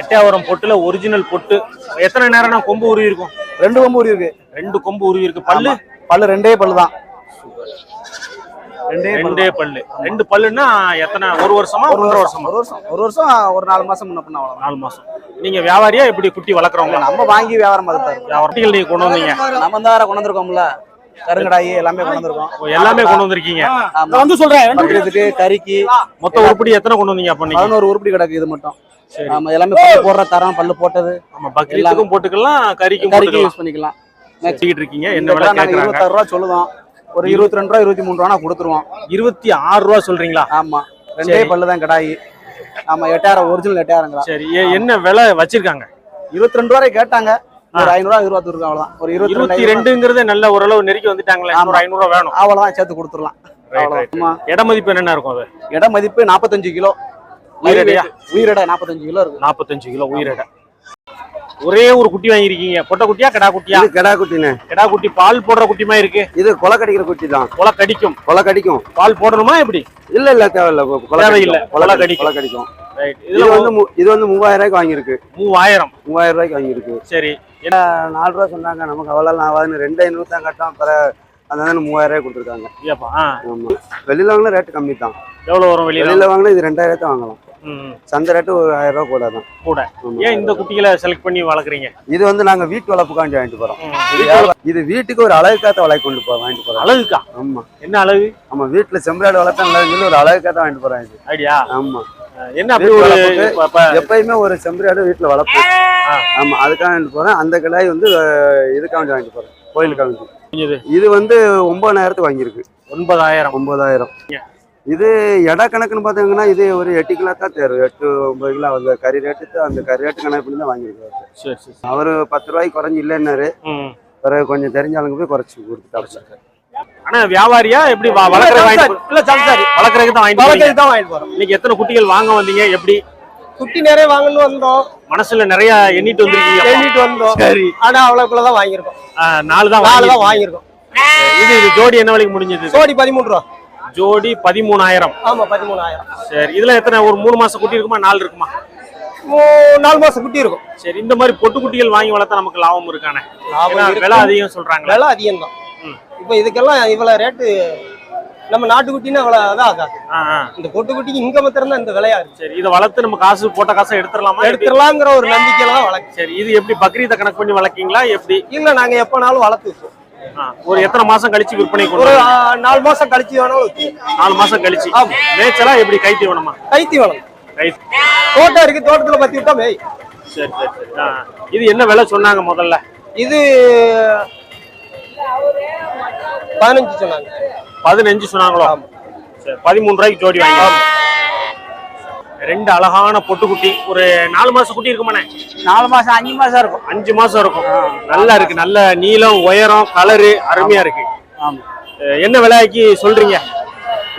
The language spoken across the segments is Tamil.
எட்டையாவரம் பொட்டுல ஒரிஜினல் பொட்டு. எத்தனை நேரம்னா கொம்பு உருவி இருக்கும் ரெண்டு கொம்பு உரி இருக்கு ரெண்டு கொம்பு உருவி இருக்கு பல்லு. பல்லு ரெண்டே பல்லு தான் ரெண்டே பல்லு. ரெண்டே பல்லு. ரெண்டு பல்லுன்னா எத்தனை? ஒரு வருஷமா? ஒரு வருஷம். ஒரு வருஷம். ஒரு வருஷம் ஒரு நாலு மாசம் முன்ன பண்ண நாலு மாசம். நீங்க வியாபாரியா எப்படி குட்டி வளர்க்குறவங்க நம்ம வாங்கி வியாபாரம் பார்த்துட்டாரு குட்டிகள் நீங்க கொண்டு வந்தீங்க. நம்ம தான் வேற கொண்டு வந்திருக்கோம்ல. கருங்கடாயி எல்லாமே கொண்டு வந்திருக்கோம். எல்லாமே கொண்டு வந்திருக்கீங்க. வந்து சொல்றேன் கறிக்கு மொத்த உருப்படி எத்தனை கொண்டு வந்தீங்க அப்ப நீங்க? பதினோரு உருப்படி கிடக்கு இது மட்டும். ஆமா எல்லாமே பல்லு போடுற தரம் பல்லு போட்டது. ஆமா பக்ரீத்துக்கும் போட்டுக்கலாம் கறிக்கும் கறிக்கு போட்டுக்கலாம். யூஸ் பண்ணிக்கலாம். வச்சுக்கிட்டு இருக்கீங்க. என்ன விலை நாங்க கேக்குறாங்க? இருபத்தாறு ரூபா சொல்லுவோம் ஒரு இருபத்தி ரெண்டு ரூபா இருபத்தி மூணு ரூபா கொடுத்துருவோம். இருபத்தி ஆறு ரூபா சொல்றீங்களா? ஆமா. ரெண்டே பல்லு தான் கடாயி. ஆமா எட்டாயிரம் ஒரிஜினல் எட்டாயிரங்களா? சரி. என்ன விலை வச்சிருக்காங்க? இருபத்தி ரெண்டு ரூபாய் கேட்டாங்க. ஒரு ஐநூறுவா இருக்கு அவ்வளவுதான். ஒரு இருபத்தி இருபத்தி ரெண்டு ரெண்டுங்கிறது நல்ல ஓரளவு நெருக்கி வந்துட்டாங்களே. ஆமா. இன்னொரு ஐநூறு ரூபா வேணும். அவ்வளவுதான் சேர்த்து கொடுத்துடலாம். இட மதிப்பு என்னென்ன இருக்கும் அது? இட மதிப்பு நாற்பத்தஞ்சு கிலோ. உயிரடையா? உயிரடை. நாற்பத்தஞ்சு கிலோ இருக்கு. நாற்பத்தஞ்சு கிலோ உயிரிட. ஒரே ஒரு குட்டி வாங்கியிருக்கீங்க. பொட்டை குட்டியா கடா குட்டியா? கிடா குட்டிண்ணே. கடா குட்டி பால் போடுற குட்டிமா இருக்கு. இது கொலை கடிக்கிற குட்டி தான். கொலை கடிக்கும். கொலை கடிக்கும். பால் போடணுமா எப்படி? இல்ல இல்ல தேவையில்ல. தேவையில்ல. கொலை கடிக்கும். கொலை கடிக்கும். இது வந்து இது வந்து மூவாயிரம் ரூபாய்க்கு வாங்கியிருக்கு. மூவாயிரம். மூவாயிரம் ரூபாய்க்கு வாங்கியிருக்கு. சரி. நாலு ரூபா சொன்னாங்க. நமக்கு அவ்வளோ ஆகாதுன்னு ரெண்டு ஐநூறு தான் கட்டோம் அப்புறம் அதனால மூவாயிரம் ரூபாய் கொடுத்துருக்காங்க. ஆமா. வெளியில வாங்கினா ரேட்டு கம்மி தான் எவ்வளவு வரும் வெளியில வாங்கினா இது ரெண்டாயிரத்தை வாங்கலாம். சந்தை ரேட்டு ஒரு ஆயிரம் ரூபாய் கூட தான். கூட. ஏன் இந்த குட்டிகளை செலக்ட் பண்ணி வளர்க்குறீங்க? இது வந்து நாங்க வீட்டு வளர்ப்புக்காண்டி வாங்கிட்டு போறோம். இது வீட்டுக்கு ஒரு அழகுக்காத்த வளர்க்க கொண்டு போறோம் வாங்கிட்டு போறோம். அழகுக்கா? ஆமா. என்ன அழகு? ஆமா வீட்டுல செம்பராடு வளர்த்தா சொல்லி ஒரு அழகுக்காத்த வாங்கிட்டு போறோம் இது. ஐடியா ஆமா. என்ன எப்பயுமே ஒரு செம்பரியாடு வீட்டுல வளர்ப்போம். ஆமா அதுக்காக வாங்கிட்டு போறேன் அந்த கிடாய் வந்து வேண்டி வாங்கிட்டு போறேன். இது இது வந்து ஒன்பதாயிரத்துக்கு வாங்கியிருக்கு. ஒன்பதாயிரம். ஒன்பதாயிரம். இது எடை கணக்குன்னு பார்த்தீங்கன்னா இது ஒரு எட்டு கிலோ தான் தேரும் எட்டு ஒன்பது கிலோ. அந்த கறி ரேட்டு அந்த கறி ரேட்டு கணக்கு பண்ணி தான் வாங்கியிருக்காரு. சரி சரி சரி. அவரு பத்து ரூபாய்க்கு குறைஞ்சி இல்லைன்னாரு. பிறகு கொஞ்சம் தெரிஞ்ச ஆளுங்க போய் குறைச்சி கொடுத்துட்டாரு. ஆனா வியாபாரியா? எப்படி வளர்க்குற இல்ல சம்சாரி வளர்க்குறதுக்கு தான் வாங்கிட்டு? தான் வாங்கிட்டு போறோம். இன்னைக்கு எத்தனை குட்டிகள் வாங்க வந்தீங்க? எப்படி? குட்டி நிறைய வாங்கணும்னு வந்தோம். மனசுல நிறைய எண்ணிட்டு வந்திருக்கீங்க. தேடிட்டு வந்தோம். சரி. ஆனா அவ்வளவுக்குள்ள தான் வாங்கியிருக்கோம். நாலு தான் நாலு வாங்கி தான் வாங்கியிருக்கோம். இது இது ஜோடி என்ன விலைக்கு முடிஞ்சது? சோடி பதிமூணு ரூபா. ஜோடி பதிமூணாயிரம். ஆமா பதிமூணாயிரம். சரி இதுல எத்தனை? ஒரு மூணு மாசம் குட்டி இருக்குமா? நாலு இருக்குமா? நாலு மாசம் குட்டி இருக்கும். சரி இந்த மாதிரி பொட்டு குட்டிகள் வாங்கி வளர்த்தா நமக்கு லாபம் இருக்கானே. விலை அதிகம் சொல்றாங்களே. விலை அதிகம் தான். இப்போ இதுக்கெல்லாம் இவ்வளவு ரேட்டு நம்ம நாட்டுக்குட்டின்னா இவ்வளவு அதான் ஆகாது. இந்த பொட்டுக்குட்டிக்கு இங்க மாத்திரம் தான் இந்த விலையா சரி இதை வளர்த்து நம்ம காசு போட்ட காசை எடுத்துடலாமா? எடுத்துடலாங்கிற ஒரு நம்பிக்கையில தான் வளர்க்கு சரி இது எப்படி பக்ரீத்தை கணக்கு பண்ணி வளர்க்கீங்களா? எப்படி? இல்ல நாங்க எப்பனாலும் வளர்த்து ஒரு எத்தனை மாசம் கழிச்சு விற்பனை ஒரு நாலு மாசம் கழிச்சு வேணாலும். நாலு மாசம் கழிச்சு. மேய்ச்சலா எப்படி கை தீவனமா கை தோட்டம் இருக்கு தோட்டத்துல பத்தி விட்டா மேய் சரி சரி. இது என்ன விலை சொன்னாங்க முதல்ல? இது பதினஞ்சு சொன்னாங்க. பதினஞ்சு சொன்னாங்களோ? சரி பதிமூணு ரூபாய்க்கு ஜோடி வாங்கி ரெண்டு அழகான பொட்டுக்குட்டி. ஒரு நாலு மாசம் குட்டி இருக்குமாண்ணே? நாலு மாசம் அஞ்சு மாசம் இருக்கும். அஞ்சு மாசம் இருக்கும். நல்லா இருக்கு. நல்ல நீளம் உயரம் கலரு அருமையா இருக்கு. என்ன விலைக்கு சொல்றீங்க?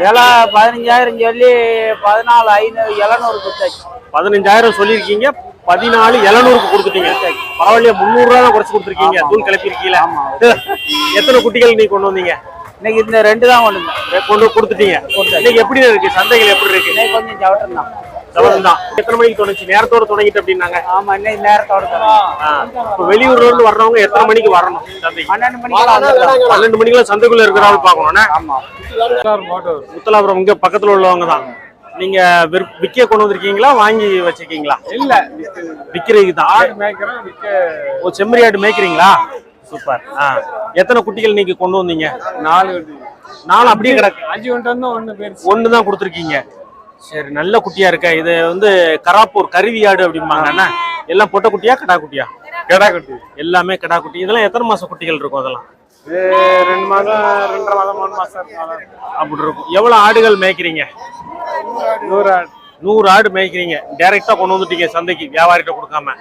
விலை பதினஞ்சாயிரம் சொல்லி பதினாலு ஐநூறு எழுநூறு கொடுத்தாச்சு. பதினஞ்சாயிரம் சொல்லியிருக்கீங்க. பதினாலு எழுநூறுக்கு கொடுத்துட்டீங்க. பரவாயில்லையா முந்நூறு ரூபா தான் குறைச்சு கொடுத்துருக்கீங்க. தூள் கிளப்பிருக்கீங்களா எத்தனை குட்டிகள் நீ கொண்டு வந்தீங்க? இன்னைக்கு இந்த ரெண்டு தான் ஒண்ணு கொண்டு கொடுத்துட்டீங்க. இன்னைக்கு எப்படி இருக்கு? சந்தைகள் எப்படி இருக்கு? கொஞ்சம் ஜவட்டம் தான் எத்தனை மணிக்கு தொடங்குச்சு நேரத்தோட தொடங்கிட்டு அப்படின்னாங்க. ஆமா இன்னைக்கு நேரத்தோட ஆ. இப்ப வெளியூர்ல இருந்து வர்றவங்க எத்தனை மணிக்கு வரணும்? பன்னெண்டு மணிக்கு பன்னெண்டு மணிக்குள்ள சந்தைக்குள்ள இருக்கிறாள் பாக்கணும்னா ஆமா. முத்தலாபுரம் இங்க பக்கத்துல உள்ளவங்க தான். நீங்க விற்- விக்க கொண்டு வந்திருக்கீங்களா வாங்கி வச்சிருக்கீங்களா? இல்ல. விக்கிறதுக்கு தான். விற்க. செம்மறி ஆடு மேய்க்கிறீங்களா? சூப்பர். ஆ. எத்தனை குட்டிகள் நீங்க கொண்டு வந்தீங்க? நாலு நாலு அப்படியே கிடக்கு. அஞ்சு பேர் ஒன்று தான் கொடுத்துருக்கீங்க. சரி நல்ல குட்டியா இருக்க. இது வந்து கராப்பூர் கருவி ஆடு அப்படிம்பாங்க. என்ன எல்லாம் பொட்டை குட்டியா கடா குட்டியா? கடா குட்டி. எல்லாமே கடா குட்டி. இதெல்லாம் எத்தனை மாசம் குட்டிகள் இருக்கும் அதெல்லாம்? ரெண்டு மாதம் ரெண்டரை மாதம் மூணு மாசம் அப்படி இருக்கும். எவ்வளவு ஆடுகள் மேய்க்கிறீங்க? நூறு நூறு ஆடு மேய்க்கிறீங்க. டைரக்டா கொண்டு வந்துட்டீங்க சந்தைக்கு வியாபாரிகிட்ட கொடுக்காம.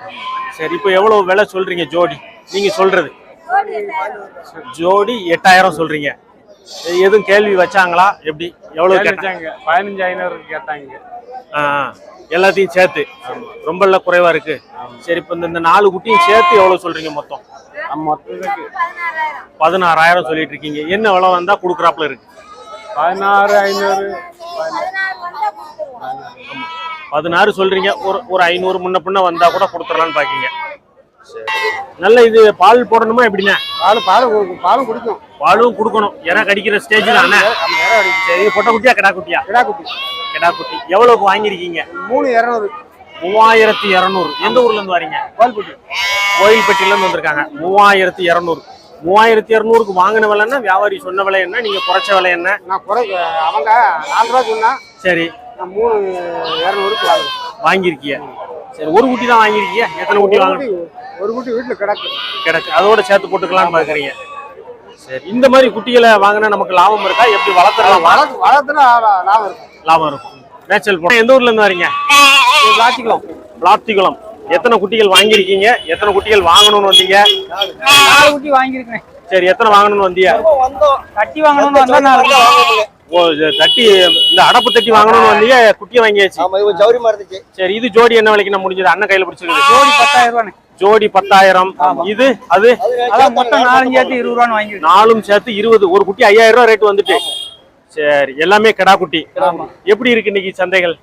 சரி இப்போ எவ்வளவு விலை சொல்றீங்க ஜோடி? நீங்க சொல்றது. ஜோடி எட்டாயிரம் சொல்றீங்க. எதுவும் கேள்வி வச்சாங்களா? எப்படி? எவ்வளவு கேட்டாங்க பதினஞ்சு ஐநூறு கேட்டாங்க. எல்லாத்தையும் சேர்த்து. ரொம்ப எல்லாம் குறைவா இருக்கு. சரி இப்போ இந்த- இந்த நாலு குட்டியும் சேர்த்து எவ்வளவு சொல்றீங்க மொத்தம்? மொத்தத்துக்கு பதினாறாயிரம். சொல்லிட்டு இருக்கீங்க. என்ன விலை வந்தா கொடுக்குறாப்புல இருக்கு? பதினாறு ஐநூறு. பதினாறு சொல்றீங்க. ஒரு ஒரு ஐநூறு முன்ன பின்ன வந்தா கூட கொடுத்துடலாம்னு பாக்கீங்க. நல்ல இது பால் போடணுமா எப்படிண்ணே? பால் பால் பாலும் குடிக்கும். பாலும் கொடுக்கணும். ஏன்னா கடிக்கிற ஸ்டேஜ் தானே? சரி பொட்டை குட்டியா கிடா குட்டியா? கிடா குட்டி. கிடா குட்டி. எவ்வளவுக்கு வாங்கியிருக்கீங்க? மூணு இரநூறு. மூவாயிரத்தி இரநூறு. எந்த ஊர்ல இருந்து வரீங்க? பால் குட்டி கோயில்பட்டியில இருந்து வந்திருக்காங்க. மூவாயிரத்தி இரநூறு. மூவாயிரத்தி இரநூறுக்கு வாங்கின விலை என்ன? வியாபாரி சொன்ன விலை என்ன? நீங்க குறைச்ச விலை என்ன? நான் குறை அவங்க நாலு ரூபா சொன்னா சரி. நான் மூணு இரநூறுக்கு வாங்குறேன் வாங்கியிருக்கீங்க சரி ஒரு குட்டி தான் வாங்கியிருக்கீங்க எத்தனை குட்டி ஒரு வாங்க குட்டி ஒரு குட்டி வீட்டில் கிடக்கு. கிடக்கு. அதோட சேர்த்து போட்டுக்கலாம்னு பாக்குறீங்க. சரி இந்த மாதிரி குட்டிகளை வாங்கினா நமக்கு லாபம் இருக்கா? எப்படி வளர்த்துறலாம் வளர்த்து வளர்த்துனா லாபம் இருக்கும். லாபம் இருக்கும். மேய்ச்சல் போன எந்த ஊர்ல இருந்து வரீங்க? பிளாட்டிக்கலாம் பிளாத்திகுளம். எத்தனை குட்டிகள் வாங்கியிருக்கீங்க? எத்தனை குட்டிகள் வாங்கணும்னு வந்தீங்க? நாலு குட்டி வாங்கியிருக்கேன் சரி எத்தனை வாங்கணும்னு வந்தீங்க? கட்டி வாங்கணும்னு வந்தா நாலு தட்டி இந்த அடப்பு தட்டி வாங்கணும்னு வந்தீங்க குட்டியை வாங்கியாச்சு. ஆமா இவன் ஜவுரிமா இருந்துச்சு. சரி இது ஜோடி என்ன விலைக்கு நான் முடிஞ்சது? அண்ணன் கையில பிடிச்சிருக்கு ஜோடி பத்தாயிரம் ஜோடி பத்தாயிரம். இது அது? மொத்தம் நாலஞ்சு ஏற்றி இருபது ரூபான்னு வாங்கியிருக்கேன் நாலும் சேர்த்து இருபது. ஒரு குட்டி ஐயாயிரம் ரூபாய் ரேட் வந்துட்டு. சரி எல்லாமே கிடா குட்டி. எப்படி இருக்கு இன்னைக்கு சந்தைகள்?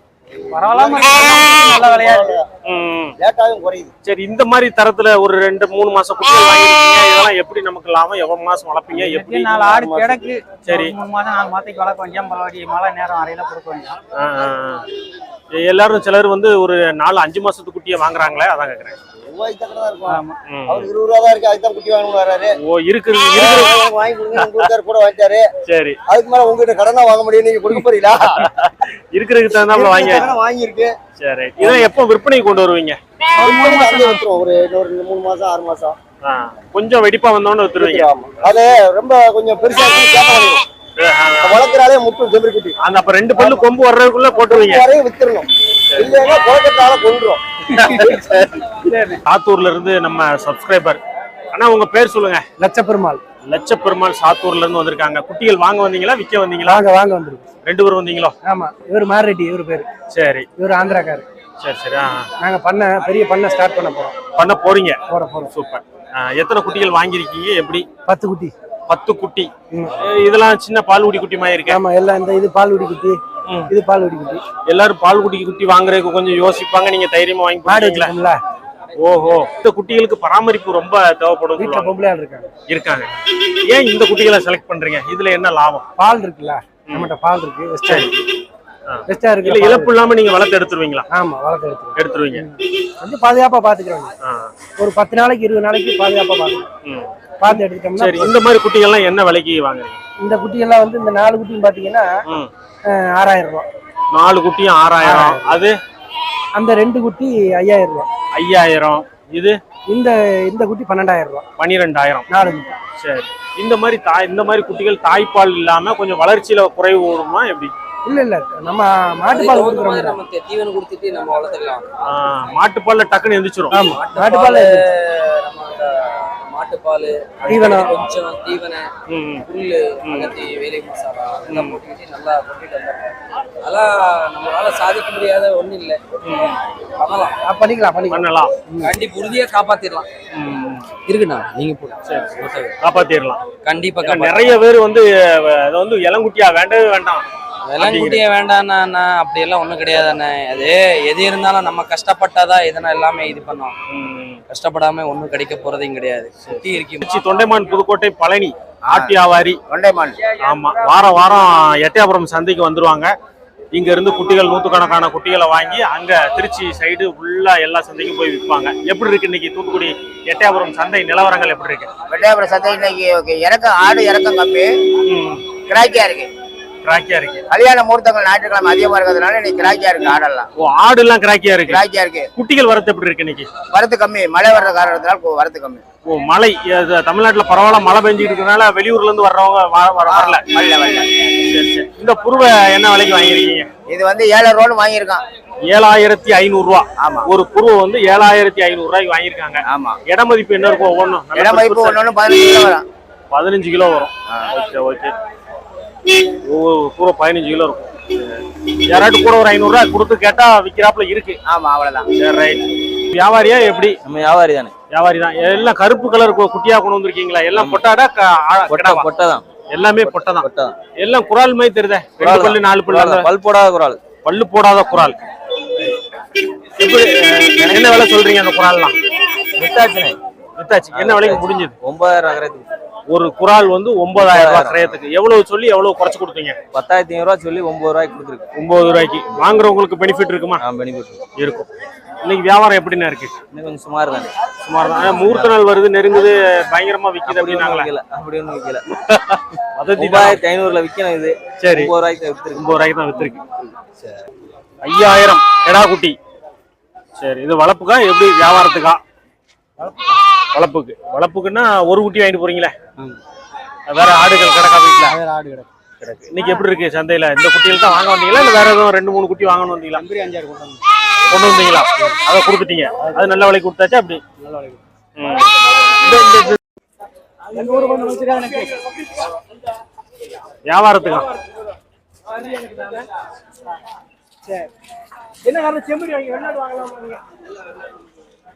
பரவாயில்லாம. நல்ல ம். லேட்டாகவும் குறையுது. சரி இந்த மாதிரி தரத்துல ஒரு ரெண்டு மூணு மாசம் குட்டி வாங்கிருக்கீங்க. இதெல்லாம் எப்படி நமக்கு லாபம்? எவ்வளவு மாசம் வளர்ப்பீங்க? எப்படி நாலு ஆடு கிடக்கு. சரி. மூணு மாதம் நாலு மாதத்துக்கு வளர்க்க வேண்டிய பரவாயில்ல மழை நேரம் அறையில கொடுக்க வேண்டிய. எல்லாரும் சிலர் வந்து ஒரு நாலு அஞ்சு மாசத்து குட்டியை வாங்குறாங்களே அதான் கேக்குறேன். ரூபாய்க்கு தான் இருக்கும். அவர் இருபது ரூபா தான் இருக்கு அதுக்கு தான் குட்டி வாங்கணும் வராரு. ஓ இருக்குது வாங்கி கொடுங்க கூட வாங்கிட்டாரு. சரி. அதுக்கு மேல உங்ககிட்ட கடனா வாங்க முடியும் நீங்க கொடுக்க போறீங்களா? இருக்கிறதுக்கு தகுந்தாப்புல வாங்கி வாங்கியிருக்கு. சரி இதை எப்போ விற்பனை கொண்டு வருவீங்க? ஒரு இன்னொரு மூணு மாசம் ஆறு மாசம். கொஞ்சம் வெடிப்பா வந்தோன்னு வித்துருவீங்க. அது ரொம்ப கொஞ்சம் பெருசா முட்டும் செம்பரி குட்டி அந்த அப்ப ரெண்டு பல்லு கொம்பு வர்றதுக்குள்ள போட்டுருவீங்க. வரையும் வித்துறணும். இல்லைன்னா குழக்கத்தால கொண்டுரும் சாத்தூர்ல இருந்து நம்ம சப்ஸ்கிரைபர் அண்ணா உங்க பேர் சொல்லுங்க. லட்சப்பெருமாள். லட்ச பெருமாள் சாத்தூர்ல இருந்து வந்திருக்காங்க. குட்டிகள் வாங்க வந்தீங்களா விற்க வந்தீங்களா? வாங்க வாங்க வந்துருக்கு ரெண்டு பேரும் வந்தீங்களோ? ஆமா இவர் மாரெட்டி இவர் பேரு. சரி. இவர் ஆந்திராக்காரு. சரி சரி ஆ, நாங்க பண்ண பெரிய பண்ண ஸ்டார்ட் பண்ண போறோம். பண்ண போறீங்க. போற போறோம். சூப்பர். எத்தனை குட்டிகள் வாங்கியிருக்கீங்க எப்படி? பத்து குட்டி. பத்து குட்டி. இதெல்லாம் சின்ன பால்குடி குட்டி மாதிரி இருக்கு. ஆமா எல்லாம் இந்த இது பால் குடி குட்டி. இது பால் குடி குட்டி. எல்லாரும் பால்குடி குட்டி வாங்குறதுக்கு கொஞ்சம் யோசிப்பாங்க. நீங்க தைரியமா வாங்கி மாடு வச்சிருக்கோம்ல. ஓஹோ. இந்த குட்டிகளுக்கு பராமரிப்பு ரொம்ப தேவைப்படும் வீட்டுல இருக்காங்க. இருக்காங்க. ஏன் இந்த குட்டிகளை செலக்ட் பண்றீங்க? இதுல என்ன லாபம்? பால் இருக்குல்ல? நம்மகிட்ட பால் இருக்கு வெஸ்டா இருக்கு. ஆ. வெஸ்டா இல்ல இருக்கு இழப்பு இல்லாம நீங்க வளர்த்து எடுத்துருவீங்களா? ஆமா வளர்க்க எடுத்துருவோம். எடுத்துருவீங்க. கொஞ்சம் பாதுகாப்பா பாத்துக்கிறோம். ஆ, ஒரு பத்து நாளைக்கு இருபது நாளைக்கு பாதுகாப்பா பாத்துக்கிறோம். பார்த்து எடுத்துட்டோம்னா சரி இந்த மாதிரி குட்டிகள்லாம் என்ன விலைக்கு வாங்குறீங்க? இந்த குட்டி எல்லாம் வந்து இந்த நாலு குட்டியும் பாத்தீங்கன்னா ம். ஆறாயிரம் ரூபாய். நாலு குட்டியும் ஆறாயிரம். அது? அந்த ரெண்டு குட்டி ஐயாயிரம் ரூபாய். ஐயாயிரம். இது? இந்த இந்த குட்டி பன்னெண்டாயிரம் ரூபாய். பன்னிரெண்டாயிரம். நாலு குட்டி. சரி. இந்த மாதிரி தாய் இந்த மாதிரி குட்டிகள் தாய்ப்பால் இல்லாம கொஞ்சம் வளர்ச்சியில குறைவு வருமா எப்படி? இல்ல இல்ல. நம்ம மாட்டுப்பால் கொடுக்குறோம். நமக்கு தீவனம் கொடுத்துட்டு நம்ம வளர்த்துக்கலாம். ஆ, மாட்டுப்பால்ல டக்குன்னு எந்திரிச்சிரும். ஆமா. மாட்டுப்பால் நம்ம மாட்டுப்பால் தீவனம். கொஞ்சம் தீவனம் புல்லு அகத்தி வேலை மசாலா எல்லாம் போட்டுக்கிட்டு நல்லா கொண்டுட்டு வந்துடுறோம் அதெல்லாம் நம்மளால சாதிக்க முடியாத ஒண்ணும் இல்லை. பண்ணலாம். ஆ, பண்ணிக்கலாம் பண்ணிக்கலாம். பண்ணலாம். கண்டிப்பா உறுதியா காப்பாத்திடலாம். ம், இருக்குண்ணா நீங்க காப்பாத்திடலாம். கண்டிப்பா நிறைய பேர் வந்து அதை வந்து இளங்குட்டியா வேண்டவே வேண்டாம். விலங்குட்டியே வேண்டாண்ணா அப்படியெல்லாம் ஒண்ணும் கிடையாதுண்ணே. அது எது இருந்தாலும் நம்ம கஷ்டப்பட்டாதான் எதனா எல்லாமே இது பண்ணோம். கஷ்டப்படாம ஒண்ணும் கிடைக்க போறதையும் கிடையாது. சுத்தி இருக்கி. திருச்சி தொண்டைமான் புதுக்கோட்டை பழனி ஆட்டி வியாபாரி தொண்டைமான். ஆமா வாரம் வாரம் எட்டயபுரம் சந்தைக்கு வந்துருவாங்க. இங்க இருந்து குட்டிகள் நூத்துக்கணக்கான குட்டிகளை வாங்கி அங்க திருச்சி சைடு ஃபுல்லா எல்லா சந்தைக்கும் போய் விற்பாங்க. எப்படி இருக்கு இன்னைக்கு தூத்துக்குடி எட்டயபுரம் சந்தை நிலவரங்கள் எப்படி இருக்கு? வெள்ளையாபுரம் சந்தை இன்னைக்கு ஓகே இறக்கம் ஆடு இறக்கம் கம்மி. கிராக்கியா இருக்கு. கிராக்கியா இருக்கு. கல்யாண முகூர்த்தங்கள் ஞாயிற்றுக்கிழமை அதிகமா இருக்கிறதுனால இன்னைக்கு கிராக்கியா இருக்கு ஆடெல்லாம். ஓ ஆடு எல்லாம் கிராக்கியா இருக்கு. கிராக்கியா இருக்கு. குட்டிகள் வரத்து எப்படி இருக்கு இன்னைக்கு? வரத்து கம்மி. மழை வர்ற காரணத்தினால வரத்து கம்மி. ஓ மழை இது தமிழ்நாட்டுல பரவாயில்ல மழை பெஞ்சிட்டு இருக்கனால வெளியூர்ல இருந்து வர்றவங்க வ- வர- வரல. வரல வரல. சரி சரி. இந்த புருவை என்ன விலைக்கு வாங்கியிருக்கீங்க? இது வந்து ஏழாயிரம் ரூபான்னு வாங்கியிருக்கான். ஏழாயிரத்தி ஐநூறு ரூபா. ஆமா. ஒரு புருவ வந்து ஏழாயிரத்தி ஐநூறு ரூபாய்க்கு வாங்கியிருக்காங்க. ஆமா. இட மதிப்பு என்ன இருக்கும் ஒவ்வொன்றும் இட மதிப்பு ஒண்ணு ஒண்ணு பதினஞ்சு கிலோ வரும். பதினஞ்சு கிலோ வரும். Okay okay. ஒவ்வொரு பூரா பதினஞ்சு கிலோ இருக்கும். யாராட்டும் கூட ஒரு ஐநூறுரூவா கொடுத்து கேட்டா விற்கிறாப்புல இருக்கு. ஆமா அவ்வளவுதான். சரி ரைட் வியாபாரியா எப்படி? நம்ம வியாபாரி தானே. வியாபாரி தான். எல்லாம் கருப்பு கலர் குட்டியா கொண்டு வந்திருக்கீங்களா? எல்லாம் பொட்டாடா க- ஆ- கிடாவா? கொட்டை தான் எல்லாமே பொட்டை தான் எல்லாம் குரால் மாதிரி தெரியுதே? ரெண்டு குரால் பல்லு நாலு பல்லு பல் போடாத குறால் பல்லு போடாத குரால். என்ன விலை சொல்றீங்க அந்த குரால்லாம்? வித்தாச்சுனே வித்தாச்சு. என்ன விலைக்கு முடிஞ்சது? ஒன்பதாயிரம் ஆகிறதுக்கு ஒரு குரால் வந்து ஒன்பதாயிரம் ரூபாய் கிரயத்துக்கு. எவ்வளவு சொல்லி எவ்வளவு குறைச்சு கொடுத்தீங்க? பத்தாயிரத்தி ஐநூறுரூவா சொல்லி ஒன்பது ரூபாய்க்கு கொடுத்துருக்கு. ஒன்பது ரூபாய்க்கு. வாங்குறவங்களுக்கு பெனிஃபிட் இருக்குமா? பெனிஃபிட் இருக்கும். இன்னைக்கு வியாபாரம் எப்படிண்ணா இருக்கு? கொஞ்சம் சுமார் தானே. சுமார் தான் முகூர்த்த நாள் வருது நெருங்குது பயங்கரமா விக்குது அப்படின்னாங்களே? அப்படி ஒன்றும் விற்கல. ஒன்பதாயிரத்தி ஐநூறுல விற்கணும் இது. சரி. ஒன்பது ரூபாய்க்கு விற்றுருக்கு ஒன்பது ரூபாய்க்கு தான் வித்துருக்கு. ஐயாயிரம். கெடா குட்டி. சரி இது வளர்ப்புக்கா? எப்படி வியாபாரத்துக்கா? வளர்ப்புக்கு வளர்ப்புக்குன்னா ஒரு குட்டி வாங்கிட்டு போறீங்களே? வேற ஆடுகள் கிடக்கா வீட்டுல வேற ஆடு கிடக்கு. கிடக்கு. இன்னைக்கு எப்படி இருக்கு சந்தையில? இந்த குட்டிகள் தான் வாங்க வந்தீங்களா? இல்ல வேற எதுவும் ரெண்டு மூணு குட்டி வாங்கணும் வந்தீங்களா? அஞ்சாறு கொண்டு வந்தீங்களா? அதை கொடுத்துட்டீங்க. அது நல்ல விலைக்கு கொடுத்தாச்சா அப்படி? நல்ல விலைக்கு வியாபாரத்துக்கா? சரி. என்ன காரணம்? வாங்கி வெளிநாடு வாங்கலாம்